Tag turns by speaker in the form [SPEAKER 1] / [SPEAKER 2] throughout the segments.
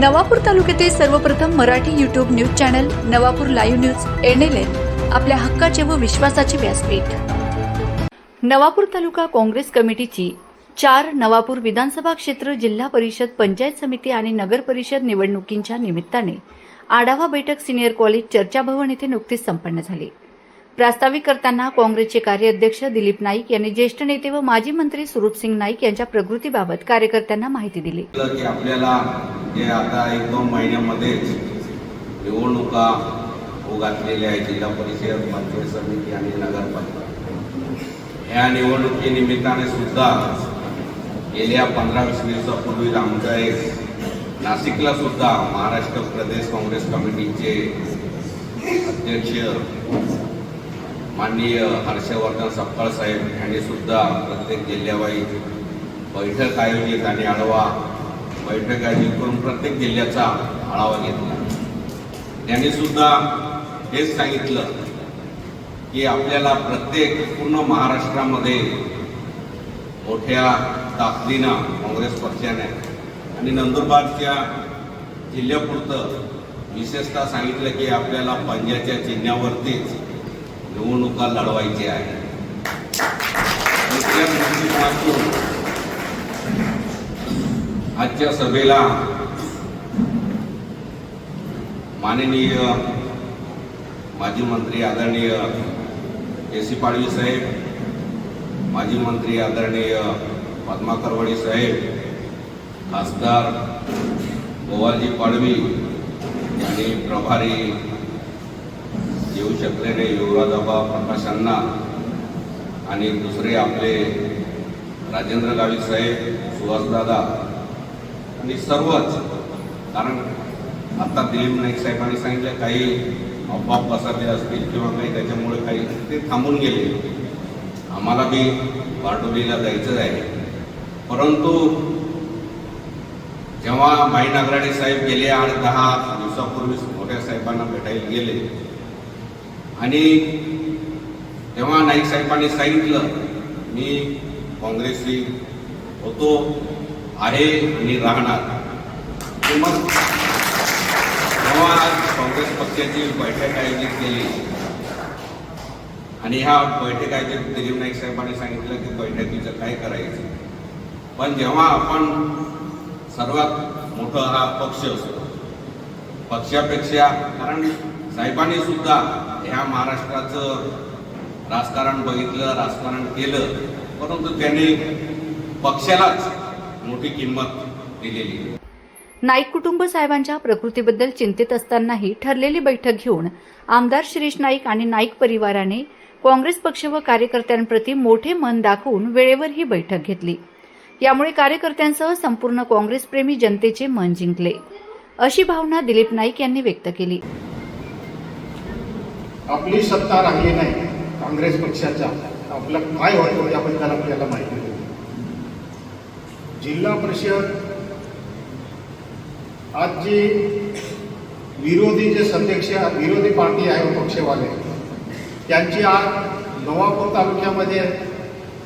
[SPEAKER 1] नवापूर तालुक्यातील सर्वप्रथम Marathi YouTube news channel Navapur live news NLN आपल्या हक्काचे व विश्वासाचे व्यासपीठ. नवापूर तालुका काँग्रेस कमिटीची चार नवापूर विधानसभा क्षेत्र जिल्हा परिषद पंचायत समिती आणि नगर परिषद निवडणुकींच्या निमित्ताने आढावा बैठक सिनियर कॉलेज चर्चाभवन येथे नुकतीच संपन्न झाली. प्रास्ताविक करताना काँग्रेसचे कार्याध्यक्ष दिलीप नाईक यांनी ज्येष्ठ नेते व माजी मंत्री सुरूपसिंग नाईक यांच्या प्रकृतीबाबत कार्यकर्त्यांना माहिती दिली.
[SPEAKER 2] की आपल्याला जे आता एक दोन महिन्यामध्येच निवडणुका होऊ घातलेल्या आहे जिल्हा परिषद पंचायत समिती आणि नगरपालिका या निवडणुकीनिमित्ताने सुद्धा गेल्या पंधरा वीस दिवसापूर्वी आमच्या एक नाशिकला सुद्धा महाराष्ट्र प्रदेश काँग्रेस कमिटीचे अध्यक्ष माननीय हर्षवर्धन सपकाळ साहेब यांनी सुद्धा प्रत्येक जिल्ह्यावाई बैठक आयोजित आणि आढावा बैठक आयोजित करून प्रत्येक जिल्ह्याचा आढावा घेतला. त्यांनी सुद्धा हेच सांगितलं की आपल्याला प्रत्येक पूर्ण महाराष्ट्रामध्ये मोठ्या ताकदीनं काँग्रेस पक्षाने आणि नंदुरबारच्या जिल्ह्यापुरतं विशेषतः सांगितलं की आपल्याला पंजाच्या चिन्हावरतीच निवडणुका लढवायच्या आहे. आजच्या सभेला माननीय माजी मंत्री आदरणीय के सी पाडवी साहेब माजी मंत्री आदरणीय पद्मा करवडे साहेब खासदार गोवालजी पाडवी आणि प्रभारी येऊ शकले नाही युवराजाबा प्रकाशांना अण्णा आणि दुसरे आपले राजेंद्र गावित साहेब सुहासदादा आणि सर्वच. कारण आता दिलीप नाईक साहेबांनी सांगितलं काही अफवा पसरले असतील किंवा काही त्याच्यामुळे काही ते थांबून गेले. आम्हाला बी बारडोलीला जायचं आहे. परंतु जेव्हा माई नागराडे साहेब गेले आणि दहा दिवसापूर्वी मोठ्या साहेबांना भेटायला गेले आणि तेव्हा नाईक साहेबांनी सांगितलं मी काँग्रेसी होतो आहे आणि राहणार. ते मग तेव्हा काँग्रेस पक्षाची बैठक आयोजित केली. आणि ह्या बैठक आयोजित दिलीप नाईक साहेबांनी सांगितलं की बैठकीचं काय करायचं. पण जेव्हा आपण सर्वात मोठा हा पक्ष असतो पक्षापेक्षा कारण साहेबांनी सुद्धा ह्या महाराष्ट्राचं राजकारण बघितलं राजकारण केलं परंतु त्यांनी पक्षालाच मोठी किंमत दिलेली
[SPEAKER 1] नाईक कुटुंब साहेबांच्या प्रकृतीबद्दल चिंतित असतानाही ठरलेली बैठक घेऊन आमदार शिरीष नाईक आणि नाईक परिवाराने काँग्रेस पक्ष व कार्यकर्त्यांप्रती मोठे मन दाखवून वेळेवर ही बैठक घेतली. यामुळे कार्यकर्त्यांसह संपूर्ण काँग्रेसप्रेमी जनतेचे मन जिंकले. अशी भावना दिलीप नाईक यांनी व्यक्त केली.
[SPEAKER 3] आपली सत्ता राहिली नाही काँग्रेस पक्षाच्या आपलं काय होतो याबद्दल आपल्याला माहिती होती जिल्हा परिषद आज जी विरोधी जे सदस्य विरोधी पार्टी आहे पक्षवाले त्यांची आज नवापूर तालुक्यामध्ये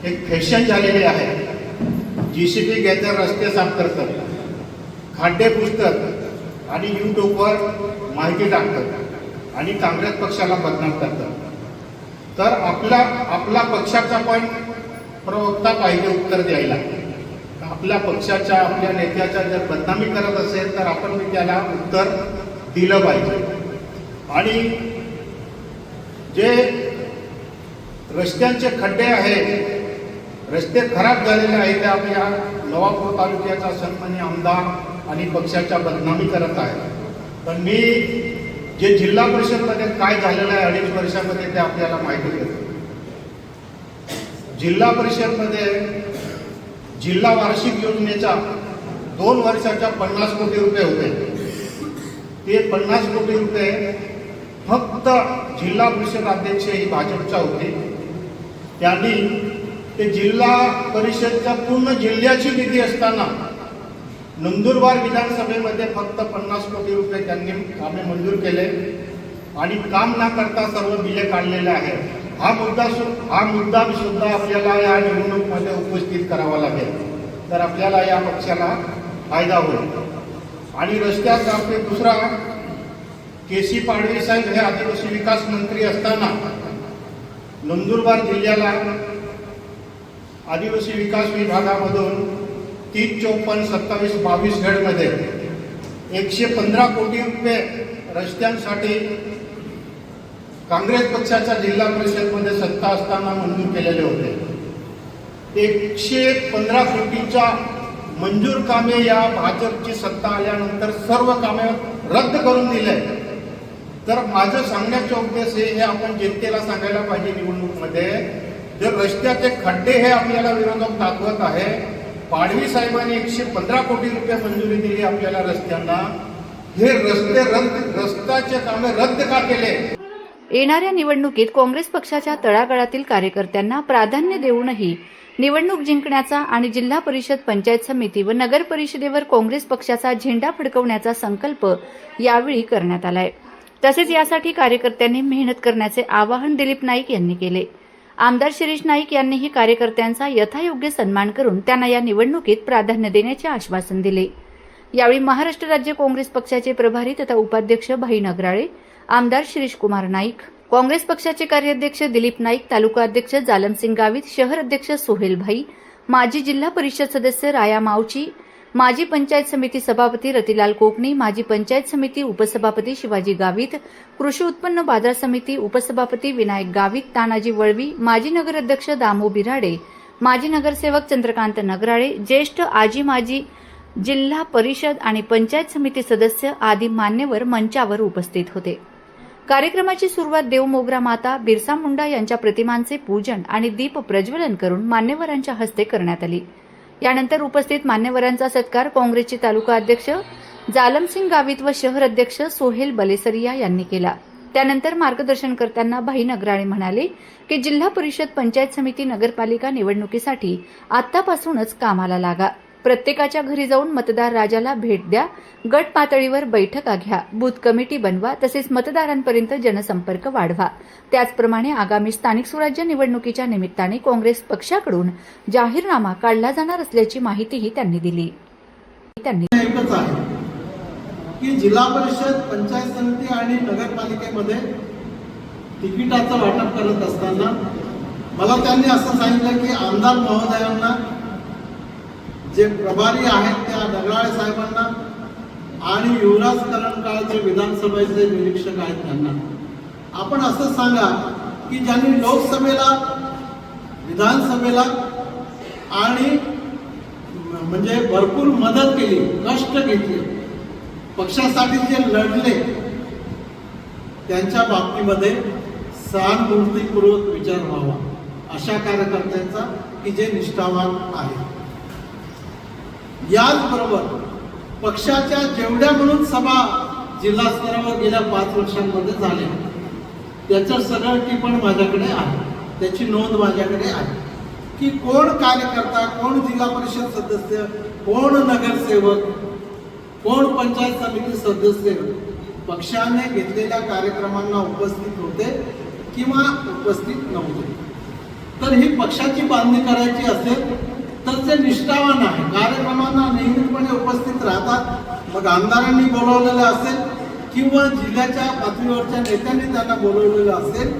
[SPEAKER 3] एक फॅशन झालेली आहे. जी सी बी घेतात रस्ते साफ करतात खाड्डे पुस्तक आणि यूट्यूबवर माहिती टाकतात आणि काँग्रेस पक्षाला बदनाम करतात. तर आपला आपला पक्षाचा पण प्रवक्ता पाहिजे उत्तर द्यायला. आपल्या पक्षाच्या आपल्या नेत्याच्या जर बदनामी करत असेल तर आपण मी त्याला उत्तर दिलं पाहिजे. आणि जे रस्त्यांचे खड्डे आहेत रस्ते खराब झालेले आहेत ते आपल्या नवापूर तालुक्याचा सन्मान्य आमदार आणि पक्षाच्या बदनामी करत आहे. पण मी जे जिल्हा परिषदमध्ये काय झालेलं आहे अडीच वर्षामध्ये ते आपल्याला माहिती देतो. जिल्हा परिषदमध्ये जिल्हा वार्षिक योजनेचा दोन वर्षाच्या पन्नास कोटी रुपये होते. ते पन्नास कोटी रुपये फक्त जिल्हा परिषद अध्यक्ष ही भाजपच्या होते. त्यांनी ते जिल्हा परिषदच्या पूर्ण जिल्ह्याची निधी असताना नंदुरबार विधानसभेमध्ये फक्त पन्नास कोटी रुपये त्यांनी कामे मंजूर केले. आणि काम न करता सर्व बिले काढलेले आहेत. हा मुद्दा हा मुद्दा सुद्धा आपल्याला या निवडणुकीमध्ये उपस्थित करावा लागेल. तर आपल्याला या पक्षाला फायदा होईल. आणि रस्त्यात आपले दुसरा के सी पाडवी साहेब हे आदिवासी विकास मंत्री असताना नंदुरबार जिल्ह्याला आदिवासी विकास विभागामधून तीन चौपन्न सत्तावीस बावीस घडमध्ये एकशे पंधरा कोटी रुपये रस्त्यांसाठी काँग्रेस पक्षाच्या जिल्हा परिषदमध्ये सत्ता असताना मंजूर केलेले होते. एकशे पंधरा कोटीच्या मंजूर कामे या भाजपची सत्ता आल्यानंतर सर्व कामे रद्द करून दिले. तर माझं सांगण्याचा उद्देश हे हे आपण जनतेला सांगायला पाहिजे निवडणूकमध्ये. जर रस्त्याचे खड्डे हे आपल्याला विरोधक दाखवत आहे पाडवी साहेबांनी एकशे पंधरा कोटी रुपये मंजुरी दिली आपल्याला रस्त्यांना. हे रस्ते रद्द रस्त्याचे कामे रद्द का केले?
[SPEAKER 1] येणाऱ्या निवडणुकीत काँग्रेस पक्षाच्या तळागाळातील कार्यकर्त्यांना प्राधान्य देऊनही निवडणूक जिंकण्याचा आणि जिल्हा परिषद पंचायत समिती व नगर परिषदेवर काँग्रेस पक्षाचा झेंडा फडकवण्याचा संकल्प यावेळी करण्यात आलाय. तसेच यासाठी कार्यकर्त्यांनी मेहनत करण्याचे आवाहन दिलीप नाईक यांनी केले. आमदार शिरीष नाईक यांनीही कार्यकर्त्यांचा यथायोग्य सन्मान करून त्यांना या निवडणुकीत प्राधान्य देण्याचे आश्वासन दिले. यावेळी महाराष्ट्र राज्य काँग्रेस पक्षाचे प्रभारी तथा उपाध्यक्ष भाई नगराळे आमदार शिरीष कुमार नाईक काँग्रेस पक्षाचे कार्याध्यक्ष दिलीप नाईक तालुका अध्यक्ष जालमसिंग गावित शहर अध्यक्ष सोहेल भाई माजी जिल्हा परिषद सदस्य राया मावची माजी पंचायत समिती सभापती रतिलाल कोकणी माजी पंचायत समिती उपसभापती शिवाजी गावित कृषी उत्पन्न बाजार समिती उपसभापती विनायक गावित तानाजी वळवी माजी नगराध्यक्ष दामो बिराडे माजी नगरसेवक चंद्रकांत नगराळे ज्येष्ठ आजी माजी जिल्हा परिषद आणि पंचायत समिती सदस्य आदी मान्यवर मंचावर उपस्थित होते. कार्यक्रमाची सुरुवात देवमोगरा माता बिरसा मुंडा यांच्या प्रतिमांचे पूजन आणि दीप प्रज्वलन करून मान्यवरांच्या हस्ते करण्यात आली. यानंतर उपस्थित मान्यवरांचा सत्कार काँग्रेसचे तालुका अध्यक्ष जालमसिंग गावित व शहर अध्यक्ष सोहेल बलेसरिया यांनी केला. त्यानंतर मार्गदर्शन करताना भाई नगराळे म्हणाले की जिल्हा परिषद पंचायत समिती नगरपालिका निवडणुकीसाठी आतापासूनच कामाला लागा. प्रत्येकाच्या घरी जाऊन मतदार राजाला भेट द्या. गट पातळीवर बैठका घ्या. बूथ कमिटी बनवा. तसेच मतदारांपर्यंत जनसंपर्क वाढवा. त्याचप्रमाणे आगामी स्थानिक स्वराज्य निवडणुकीच्या निमित्ताने काँग्रेस पक्षाकडून जाहीरनामा काढला जाणार असल्याची माहितीही त्यांनी दिली. त्यांनी
[SPEAKER 4] की जिल्हा परिषद पंचायत समिती आणि नगरपालिकेमध्ये तिकिटाचं वाटप करत असताना मला त्यांनी असं सांगितलं की आमदार महोदयांना जे प्रभारी आहेत त्या दगडाळे साहेबांना आणि युवराज करणकाळ विधानसभेचे निरीक्षक आहेत त्यांना. आपण असं सांगा की ज्यांनी लोकसभेला विधानसभेला आणि म्हणजे भरपूर मदत केली कष्ट घेतले पक्षासाठी जे लढले त्यांच्या बाबतीमध्ये सहानुभूतीपूर्वक विचार व्हावा अशा कार्यकर्त्यांचा की जे निष्ठावान आहे याचबरोबर पक्षाच्या जेवढ्या म्हणून सभा जिल्हा स्तरावर गेल्या पाच वर्षांमध्ये झाल्या त्याचं सगळं टिपण माझ्याकडे आहे. त्याची नोंद माझ्याकडे आहे. की कोण कार्यकर्ता कोण जिल्हा परिषद सदस्य कोण नगरसेवक कोण पंचायत समिती सदस्य पक्षाने घेतलेल्या कार्यक्रमांना उपस्थित होते किंवा उपस्थित नव्हते. तर ही पक्षाची बांधणी करायची असेल तर ते निष्ठावान आहे. कार्यक्रमांना नियमितपणे उपस्थित राहतात. मग आमदारांनी बोलवलेलं असेल किंवा जिल्ह्याच्या पातळीवरच्या नेत्यांनी त्यांना बोलवलेलं असेल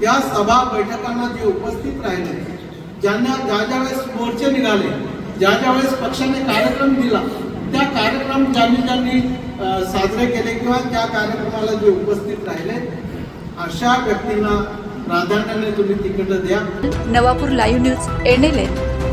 [SPEAKER 4] त्या सभा बैठकांना जे उपस्थित राहिले ज्यांना ज्या ज्या वेळेस मोर्चे निघाले ज्या ज्या वेळेस पक्षाने कार्यक्रम दिला त्या कार्यक्रम ज्यांनी ज्यांनी साजरे केले किंवा त्या कार्यक्रमाला जे उपस्थित राहिले अशा व्यक्तींना प्राधान्याने तुम्ही तिकीट द्या.
[SPEAKER 1] Navapur live news एनएलएन